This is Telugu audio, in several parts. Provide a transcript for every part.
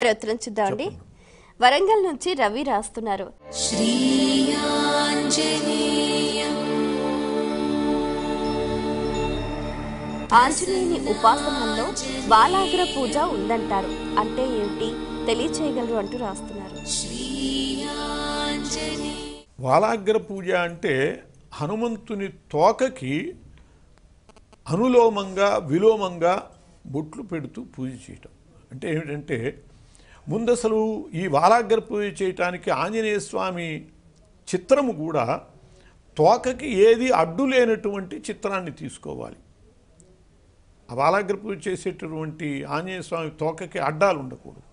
ఉత్తరం చూద్దామండి వరంగల్ నుంచి రవి రాస్తున్నారు. ఆంజనేయుని ఉపాసనలో బాలాగ్ర పూజ ఉందంటారు. అంటే ఏమిటి? తెలియచేయగలరు అంటూ రాస్తున్నారు. వాలాగ్ర పూజ అంటే హనుమంతుని తోకకి అనులోమంగా విలోమంగా బొట్లు పెడుతూ పూజ చేయటం. అంటే ఏమిటంటే ముందు అసలు ఈ వాలాగ్ర పూజ చేయటానికి ఆంజనేయ స్వామి చిత్రము కూడా తోకకి ఏది అడ్డు లేనటువంటి చిత్రాన్ని తీసుకోవాలి. ఆ పూజ చేసేటటువంటి ఆంజనేయ స్వామి తోకకి అడ్డాలు ఉండకూడదు.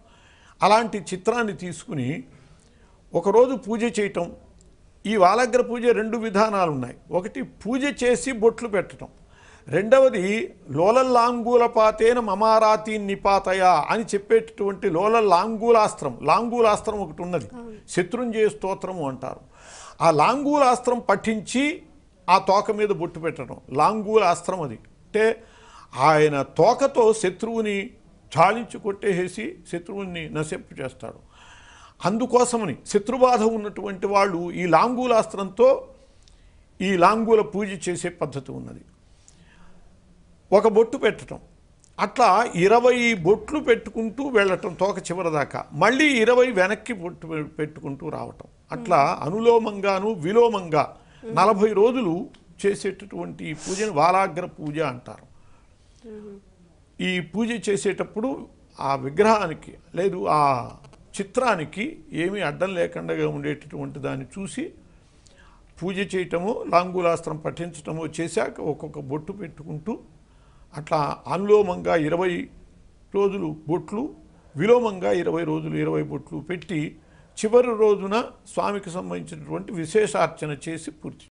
అలాంటి చిత్రాన్ని తీసుకుని ఒకరోజు పూజ చేయటం ఈ వాలాగ్ర పూజ రెండు విధానాలు ఉన్నాయి ఒకటి పూజ చేసి బొట్లు పెట్టడం రెండవది లోలల్లాంగూలపాతేన మమారాతి నిపాతయ అని చెప్పేటటువంటి లోల లాంగూలాస్త్రం ఒకటి ఉన్నది. శత్రుంజయ స్తోత్రము అంటారు. ఆ లాంగూలాస్త్రం పఠించి ఆ తోక మీద బొట్టు పెట్టడం. లాంగూలాస్త్రం అది. అంటే ఆయన తోకతో శత్రువుని చాలించి కొట్టేసి శత్రువుని నశింపు చేస్తాడు. అందుకోసమని శత్రుబాధ ఉన్నటువంటి వాళ్ళు ఈ లాంగూలాస్త్రంతో ఈ లాంగూల పూజ చేసే పద్ధతి ఉన్నది. ఒక బొట్టు పెట్టడం అట్లా ఇరవై బొట్లు పెట్టుకుంటూ వెళ్ళటం తోక చివరి దాకా. మళ్ళీ ఇరవై వెనక్కి బొట్టు పెట్టుకుంటూ రావటం. అట్లా అనులోమంగాను విలోమంగా నలభై రోజులు చేసేటటువంటి పూజను వాలాగ్ర పూజ అంటారు. ఈ పూజ చేసేటప్పుడు ఆ విగ్రహానికి లేదు ఆ చిత్రానికి ఏమీ అడ్డం లేకుండా ఉండేటటువంటి దాన్ని చూసి పూజ చేయటము లాంగూలాస్త్రం పఠించటము చేశాక ఒక్కొక్క బొట్టు పెట్టుకుంటూ అట్లా అనులోమంగా ఇరవై రోజులు బొట్లు విలోమంగా ఇరవై రోజులు ఇరవై బొట్లు పెట్టి చివరి రోజున స్వామికి సంబంధించినటువంటి విశేషార్చన చేసి పూర్తి